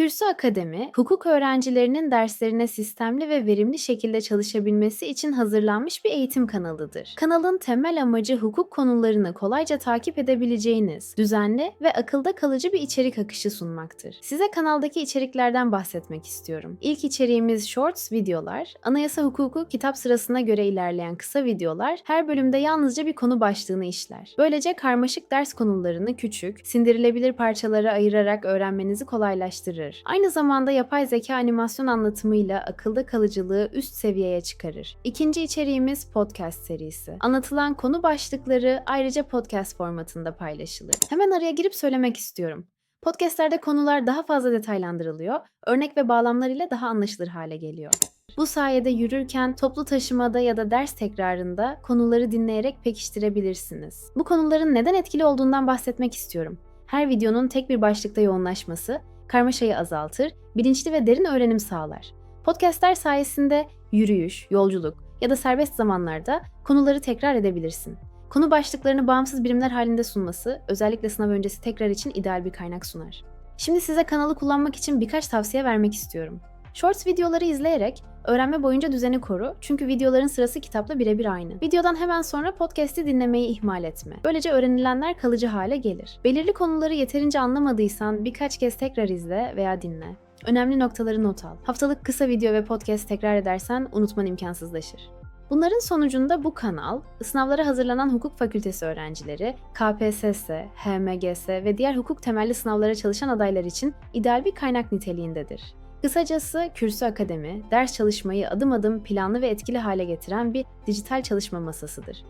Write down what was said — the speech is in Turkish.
Kürsü Akademi, hukuk öğrencilerinin derslerine sistemli ve verimli şekilde çalışabilmesi için hazırlanmış bir eğitim kanalıdır. Kanalın temel amacı hukuk konularını kolayca takip edebileceğiniz, düzenli ve akılda kalıcı bir içerik akışı sunmaktır. Size kanaldaki içeriklerden bahsetmek istiyorum. İlk içeriğimiz Shorts videolar, anayasa hukuku kitap sırasına göre ilerleyen kısa videolar her bölümde yalnızca bir konu başlığını işler. Böylece karmaşık ders konularını küçük, sindirilebilir parçalara ayırarak öğrenmenizi kolaylaştırır. Aynı zamanda yapay zeka animasyon anlatımıyla akılda kalıcılığı üst seviyeye çıkarır. İkinci içeriğimiz podcast serisi. Anlatılan konu başlıkları ayrıca podcast formatında paylaşılır. Hemen araya girip söylemek istiyorum. Podcastlerde konular daha fazla detaylandırılıyor, örnek ve bağlamlar ile daha anlaşılır hale geliyor. Bu sayede yürürken, toplu taşımada ya da ders tekrarında konuları dinleyerek pekiştirebilirsiniz. Bu konuların neden etkili olduğundan bahsetmek istiyorum. Her videonun tek bir başlıkta yoğunlaşması karmaşayı azaltır, bilinçli ve derin öğrenim sağlar. Podcastler sayesinde yürüyüş, yolculuk ya da serbest zamanlarda konuları tekrar edebilirsin. Konu başlıklarını bağımsız birimler halinde sunması, özellikle sınav öncesi tekrar için ideal bir kaynak sunar. Şimdi size kanalı kullanmak için birkaç tavsiye vermek istiyorum. Shorts videoları izleyerek öğrenme boyunca düzeni koru çünkü videoların sırası kitapla birebir aynı. Videodan hemen sonra podcast'i dinlemeyi ihmal etme. Böylece öğrenilenler kalıcı hale gelir. Belirli konuları yeterince anlamadıysan birkaç kez tekrar izle veya dinle. Önemli noktaları not al. Haftalık kısa video ve podcast tekrar edersen unutman imkansızlaşır. Bunların sonucunda bu kanal, sınavlara hazırlanan hukuk fakültesi öğrencileri, KPSS, HMGS ve diğer hukuk temelli sınavlara çalışan adaylar için ideal bir kaynak niteliğindedir. Kısacası Kürsü Akademi, ders çalışmayı adım adım planlı ve etkili hale getiren bir dijital çalışma masasıdır.